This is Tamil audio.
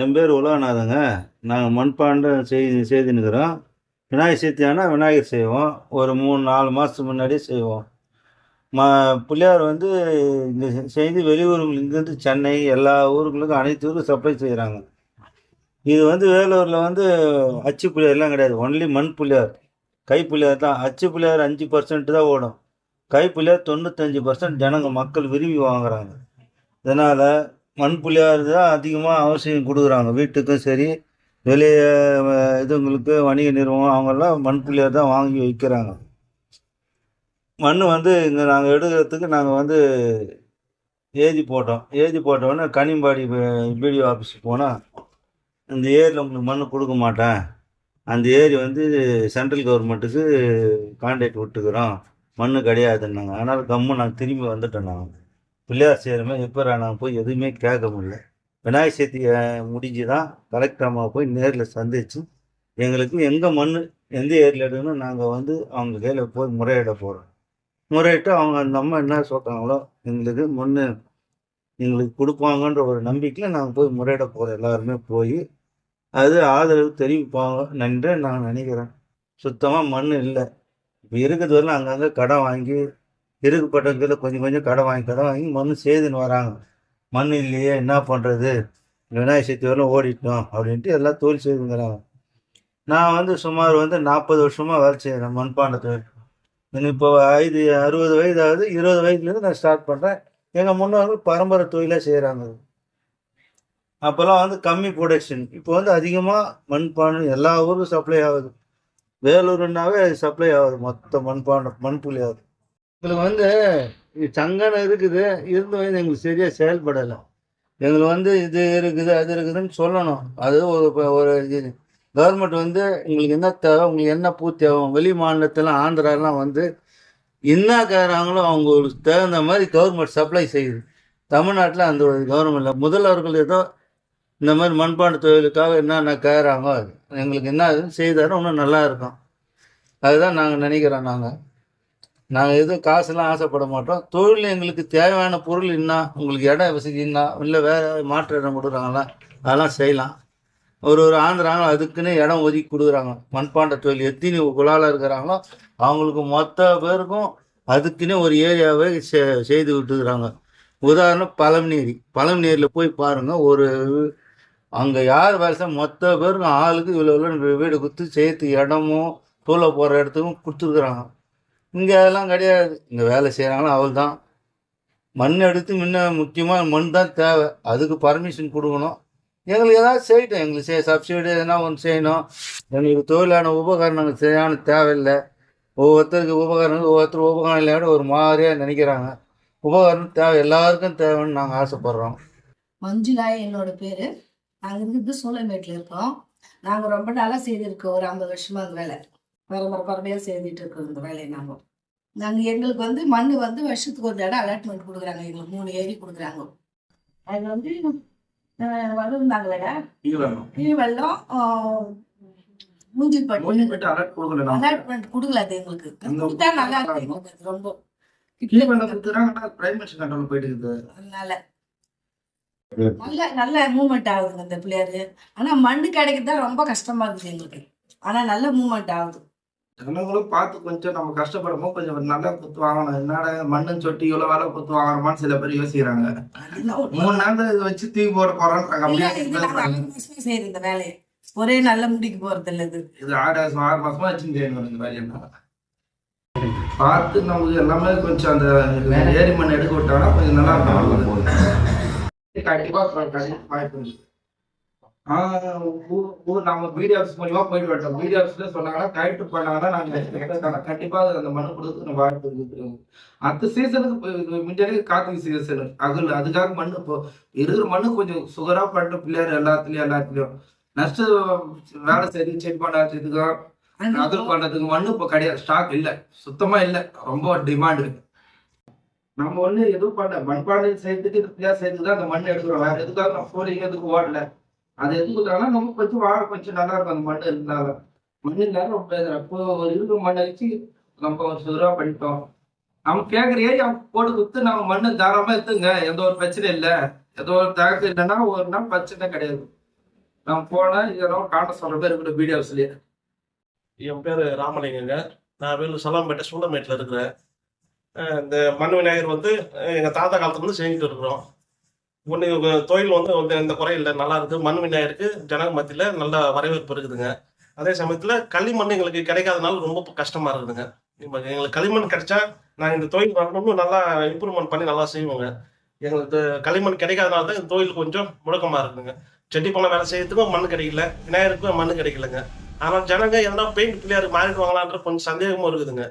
என் பேர் உலகநாதங்க. நாங்கள் மண்பாண்டம் செய்து செய்துன்னுக்குறோம் விநாயகர் சதுர்த்தி ஆனால் விநாயகர் செய்வோம். ஒரு மூணு நாலு மாதத்துக்கு முன்னாடியே செய்வோம். ம பிள்ளையார் வந்து இந்த செய்து வெளியூருங்கள் இங்கேருந்து சென்னை எல்லா ஊருங்களுக்கும் அனைத்து ஊருக்கும் சப்ளை செய்கிறாங்க இது வந்து வேலூரில் வந்து அச்சு புள்ளியார்லாம் கிடையாது. ஒன்லி மண் புள்ளியார். கை புள்ளியார் தான். அச்சு புள்ளியார் அஞ்சு பர்சன்ட் தான் ஓடும். கை புள்ளியார் தொண்ணூத்தஞ்சு பர்சன்ட் ஜனங்க மக்கள் விரும்பி வாங்குறாங்க. இதனால் மண்புள்ளியார் தான் அதிகமாக அவசியம் கொடுக்குறாங்க. வீட்டுக்கும் சரி வெளியே இதுங்களுக்கு வணிக நிறுவனம் அவங்கெல்லாம் மண்புள்ளியார் தான் வாங்கி வைக்கிறாங்க. மண் வந்து இங்கே நாங்கள் எடுக்கிறதுக்கு நாங்கள் வந்து ஏதி போட்டோம். ஏதி போட்டோடனே கனிம்பாடி பிடிஓ ஆஃபீஸுக்கு போனால் இந்த ஏரியில் உங்களுக்கு மண் கொடுக்க மாட்டேன். அந்த ஏரி வந்து சென்ட்ரல் கவர்மெண்ட்டுக்கு கான்ட்ராக்ட் விட்டுக்கிறோம். மண் கிடையாதுன்னாங்க. அதனால் கம்மு நாங்கள் திரும்பி வந்துட்டோம் நாங்கள் பிள்ளையார் சேருமே எப்போ நாங்கள் போய் எதுவுமே கேட்க முடியல. விநாயகர் சதுர்த்தி முடிஞ்சு தான் கலெக்டர் அம்மா போய் நேரில் சந்திச்சு எங்களுக்கு எங்கே மண் எந்த ஏரியில் எடுக்கணும் நாங்கள் வந்து அவங்க கையில் போய் முறையிட போகிறோம் முறையிட்டு அவங்க அந்த அம்மா என்ன சொல்கிறாங்களோ எங்களுக்கு மண் எங்களுக்கு கொடுப்பாங்கன்ற ஒரு நம்பிக்கையில் நாங்கள் போய் முறையிட போகிறோம் எல்லாருமே போய் அது ஆதரவு தெரிவிப்பாங்க நன்று நான் நினைக்கிறேன். சுத்தமாக மண் இல்லை. இப்போ இருக்கிறது வரலாம் அங்கங்கே கடன் வாங்கி இருக்குப்பட்டவங்கள கொஞ்சம் கொஞ்சம் கடை வாங்கி கடன் வாங்கி மண் செய்துன்னு வராங்க. மண் இல்லையே என்ன பண்ணுறது விநாயகர் சக்தி வரலாம் ஓடிட்டோம் அப்படின்ட்டு எல்லாம் தொழில் செய்துங்கிறாங்க நான் வந்து சுமார் வந்து நாற்பது வருஷமாக வேலை செய்கிறேன் மண்பாண்ட தொழில் இப்போ ஐந்து அறுபது வயது ஆகுது இருபது வயதுலேருந்து நான் ஸ்டார்ட் பண்ணுறேன் எங்கள் முன்னோர்கள் பரம்பரை தொழிலாக செய்கிறாங்க அப்போல்லாம் வந்து கம்மி ப்ரொடக்ஷன் இப்போ வந்து அதிகமாக மண்பாண்டம் எல்லா ஊருக்கும் சப்ளை ஆகுது. வேலூர்னாவே சப்ளை ஆகுது மொத்த மண்பாண்டம் மண்புள்ளி ஆகுது. எங்களுக்கு வந்து சங்கடம் இருக்குது. இருந்து வந்து எங்களுக்கு சரியாக செயல்படலை. எங்களுக்கு வந்து இது இருக்குது அது இருக்குதுன்னு சொல்லணும். அது ஒரு ஒரு இது. கவர்மெண்ட் வந்து உங்களுக்கு என்ன தேவை உங்களுக்கு என்ன பூ தேவை? வெளி மாநிலத்தில் ஆந்திராலாம் வந்து என்ன கேட்குறாங்களோ அவங்களுக்கு தகுந்த மாதிரி கவர்மெண்ட் சப்ளை செய்யுது. தமிழ்நாட்டில் அந்த ஒரு கவர்மெண்ட் முதல்வர்கள் ஏதோ இந்த மாதிரி மண்பாண்ட தொழிலுக்காக என்னென்ன கேட்குறாங்க எங்களுக்கு என்ன அதுன்னு செய்தாலும் இன்னும் நல்லா இருக்கும். அதுதான் நாங்கள் நினைக்கிறோம் நாங்கள் நாங்கள் எதுவும் காசுலாம் ஆசைப்பட மாட்டோம். தொழில் எங்களுக்கு தேவையான பொருள் என்ன உங்களுக்கு இடம் வசதினா இல்லை வேறு மாற்று இடம் கொடுக்குறாங்களா? அதெல்லாம் செய்யலாம். ஒரு ஒரு ஆந்திராங்க அதுக்குன்னு இடம் ஒதுக்கி கொடுக்குறாங்க. மண்பாண்ட தொழில் எத்தினி குழால இருக்கிறாங்களோ அவங்களுக்கு மொத்த பேருக்கும் அதுக்குன்னு ஒரு ஏரியாவை செ- செய்து விட்டுக்கிறாங்க. உதாரணம் பழமநேரி பழம்நேரியில் போய் பாருங்கள் ஒரு அங்கே யார் வேலை மொத்த பேருக்கும் ஆளுக்கு இவ்வளோ இவ்வளோ வீடு கொடுத்து சேர்த்து இடமும் தூளை போகிற இடத்துக்கும் கொடுத்துருக்குறாங்க. இங்கே அதெல்லாம் கிடையாது. இங்கே வேலை செய்கிறாங்களோ அவள் தான் மண் எடுத்து முன்ன முக்கியமாக மண் தான் தேவை. அதுக்கு பர்மிஷன் கொடுக்கணும். எங்களுக்கு ஏதாவது செய்யட்டும். எங்களுக்கு செய்ய சப்சிடி எதனா ஒன்று செய்யணும். எங்களுக்கு தொழிலான உபகரணங்கள் சரியான தேவையில்லை. ஒவ்வொருத்தருக்கு உபகரணங்கள் ஒவ்வொருத்தர் உபகரணம் இல்லாத ஒரு மாதிரியாக நினைக்கிறாங்க. உபகரணம் தேவை எல்லாருக்கும் தேவைன்னு நாங்கள் ஆசைப்பட்றோம். மஞ்சுளா என்னோட பேர். நாங்கள் இருக்கிறது சோழமேட்டில் இருக்கோம். நாங்கள் ரொம்ப நாளாக செய்திருக்கோம். ஒரு ஐம்பது வருஷமாக அந்த வேலை. பரம்பரை பரம்பரையாக செய்துட்டு இருக்கோம் இந்த வேலையை நாங்கள் நாங்கள் எங்களுக்கு வந்து மண் வந்து வருஷத்துக்கு ஒரு தடவை அலாட்மெண்ட் கொடுக்குறாங்க. எங்களுக்கு மூணு ஏரி கொடுக்குறாங்க. அது வந்து அஹ், வந்திருந்தாங்களே கீழ்வெள்ளம் மூஞ்சில் பட்டு. அலாட்மெண்ட் கொடுக்கல அது எங்களுக்கு. கொடுத்தா நல்லா அது ரொம்ப அதனால. நல்ல நல்ல மூவ்மெண்ட் ஆகுதுங்க இந்த பிள்ளையாரு. ஆனா மண்ணு கிடைக்கிறது ரொம்ப கஷ்டமா இருக்குது எங்களுக்கு. ஆனா நல்ல மூவ்மெண்ட் ஆகுது. ஜனங்களும் பார்த்து கொஞ்சம் நம்ம கஷ்டப்படுமோ கொஞ்சம் நல்லா குத்து வாங்கணும். என்னடா மண்ணுன்னு சொட்டி இவ்வளவு வேலை குத்து வாங்கணுமான்னு சில பேர் யோசிக்கிறாங்க. மூணு நாள் இதை வச்சு தூக்கி போட இந்த வேலையை. ஒரே நல்ல முடிக்கு போறது இல்ல இது. இது ஆறு மாசம் ஆறு மாசமா வச்சு செய்யணும் இந்த வேலையை. பார்த்து நமக்கு எல்லாமே கொஞ்சம் அந்த ஏரி மண் எடுக்க விட்டாங்கன்னா கொஞ்சம் நல்லா இருக்கும். கண்டிப்பா கண்டிப்பா வாய்ப்பு இருக்கு. ஆஹ் ஊ- ஊர் நம்ம பிடி ஆஃபீஸ் மூலியமா போயிட்டு வரட்டும். பிடி ஆஃபீஸ்ல சொன்னாங்கன்னா கரெக்ட் பண்ணாங்கன்னா நாங்க கண்டிப்பா அந்த மனு கொடுத்து வாய்ப்பு இருக்கு அடுத்த சீசனுக்கு முன்னாடி கார்த்திகை சீசன் அகல் அதுக்காக மண்ணு இப்போ இருக்கிற மண்ணு கொஞ்சம் சுகரா பண்ணிட்டு பிள்ளையார் எல்லாத்துலயும் எல்லாத்துலயும். நெக்ஸ்ட் வேலை சரி செக் பண்ணாததுக்கு அகல் பண்றதுக்கு மண்ணு இப்போ கிடையாது. ஸ்டாக் இல்ல. சுத்தமா இல்ல. ரொம்ப டிமாண்ட் நம்ம ஒண்ணு எதுவும் பண்ண மண்பானை சேர்த்துட்டு பிள்ளையார் தான் அந்த மண் எடுக்கிறோம். வேற எதுக்காக நம்ம போறீங்க எதுக்கு ஓடல அது எதுக்குறாங்கன்னா நம்ம கொஞ்சம் வாழ கொஞ்சம் நல்லா இருக்கும். அந்த மண் இருந்தாலும் மண் இல்லாத ரொம்ப இது. அப்போ ஒரு இருக்கிற மண்ணை வச்சு நம்ம ஒரு சுதரா பண்ணிட்டோம். நம்ம கேட்குற ஏரியா போட்டு கொடுத்து நம்ம மண்ணு தாராளமா எடுத்துங்க. எந்த ஒரு பிரச்சனை இல்லை. ஏதோ ஒரு தகத்து இல்லைன்னா ஒரு நாள் பிரச்சனை கிடையாது. நான் போனேன் இதெல்லாம் காட்ட சொல்ற பேர் இருக்கிற வீடியோஸ்லயே. என் பேர் ராமலிங்கங்க. நான் வேலூர் சலாம்பேட்டை சூளமேட்டில் இருக்கிறேன். இந்த மண் விநாயகர் வந்து எங்கள் தாத்தா காலத்துலேருந்து செஞ்சுட்டு இருக்கிறோம். ஒன்று தொழில் வந்து வந்து எந்த குறை இல்லை நல்லா இருக்கு. மண் விநாயகருக்கு ஜனங்க மத்தியில் நல்ல வரவேற்பு இருக்குதுங்க. அதே சமயத்தில் களிமண் எங்களுக்கு கிடைக்காதனால ரொம்ப கஷ்டமாக இருக்குதுங்க. இப்போ எங்களுக்கு களிமண் கிடைச்சா நாங்கள் இந்த தொழில் வரணும்னு நல்லா இம்ப்ரூவ்மெண்ட் பண்ணி நல்லா செய்வோங்க. எங்களுக்கு களிமண் கிடைக்காதனால தான் இந்த தொழில் கொஞ்சம் முழக்கமாக இருக்குதுங்க. செட்டி பணம் வேலை செய்யறதுக்கும் மண் கிடைக்கல. விநாயகருக்கும் மண் கிடைக்கலங்க. ஆனால் ஜனங்க எதனா பெயிண்ட் பிள்ளையாருக்கு மாறிடுவாங்களான்ற கொஞ்சம் சந்தேகமும் இருக்குதுங்க.